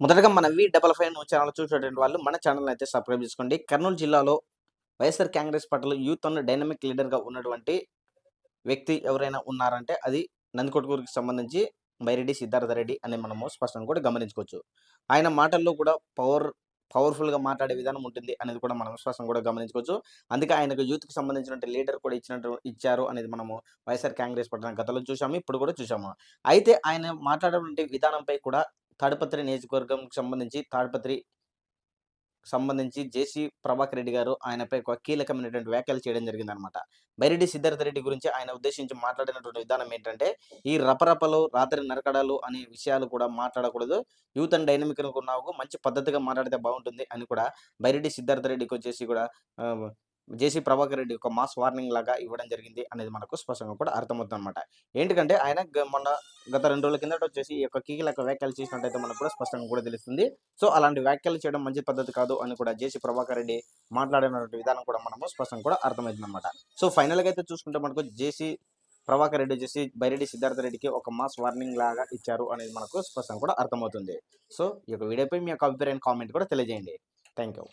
మొదటగా మన V double five news channel చూసేటువంటి వాళ్ళు మన ఛానల్ అయితే సబ్స్క్రైబ్ చేసుకోండి. కర్నూలు జిల్లాలో వైఎస్ఆర్ కాంగ్రెస్ పార్టీలో యూత్ అండ్ డైనమిక్ లీడర్గా ఉన్నటువంటి వ్యక్తి ఎవరైనా ఉన్నారంటే అది నందికొట్కూరుకి సంబంధించి బైరెడ్డి సిద్ధార్థ రెడ్డి అని మనము స్పష్టంగా కూడా గమనించుకోవచ్చు. ఆయన మాటల్లో కూడా పవర్ పవర్ఫుల్గా మాట్లాడే విధానం ఉంటుంది అనేది కూడా మనం స్పష్టంగా కూడా గమనించుకోవచ్చు. అందుకే ఆయనకు యూత్కి సంబంధించినటువంటి లీడర్ కూడా ఇచ్చినట్టు ఇచ్చారు అనేది మనము వైఎస్ఆర్ కాంగ్రెస్ పార్టీ గతంలో చూసాము ఇప్పుడు కూడా చూసాము అయితే ఆయన మాట్లాడేటువంటి విధానంపై కూడా తాడిపత్రి నియోజకవర్గంకి సంబంధించి తాడిపత్రి సంబంధించి జేసీ ప్రభాకర్ రెడ్డి గారు ఆయనపై ఒక కీలకమైనటువంటి వ్యాఖ్యలు చేయడం జరిగిందనమాట. బైరెడ్డి సిద్ధార్థ రెడ్డి గురించి ఆయన ఉద్దేశించి మాట్లాడినటువంటి విధానం ఏంటంటే ఈ రపరపలు రాత్రి నరకడాలు అనే విషయాలు కూడా మాట్లాడకూడదు. యూత్ అండ్ డైనమిక్ ఉన్నావు మంచి పద్ధతిగా మాట్లాడితే బాగుంటుంది అని కూడా బైరెడ్డి సిద్ధార్థ రెడ్డికి వచ్చేసి కూడా జేసీ ప్రభాకర్ రెడ్డి ఒక మాస్ వార్నింగ్ లాగా ఇవ్వడం జరిగింది అనేది మనకు స్పష్టంగా కూడా అర్థమవుతుంది అనమాట ఏంటంటే ఆయన మొన్న గత రెండు రోజుల కిందట వచ్చేసి ఈ యొక్క కీలక వ్యాఖ్యలు చేసినట్టయితే మనకు కూడా స్పష్టంగా కూడా తెలుస్తుంది. సో అలాంటి వ్యాఖ్యలు చేయడం మంచి పద్ధతి కాదు అని కూడా జేసీ ప్రభాకర్ రెడ్డి మాట్లాడినటువంటి విధానం కూడా మనము స్పష్టంగా కూడా అర్థమైందనమాట అనమాట సో ఫైనల్గా అయితే చూసుకుంటే మనకు జేసీ ప్రభాకర్ రెడ్డి వచ్చేసి బైరెడ్డి సిద్ధార్థ రెడ్డికి ఒక మాస్ వార్నింగ్ లాగా ఇచ్చారు అనేది మనకు స్పష్టంగా కూడా అర్థమవుతుంది. సో ఈ యొక్క వీడియోపై మీ యొక్క అభిప్రాయం కామెంట్ కూడా తెలియజేయండి. Thank you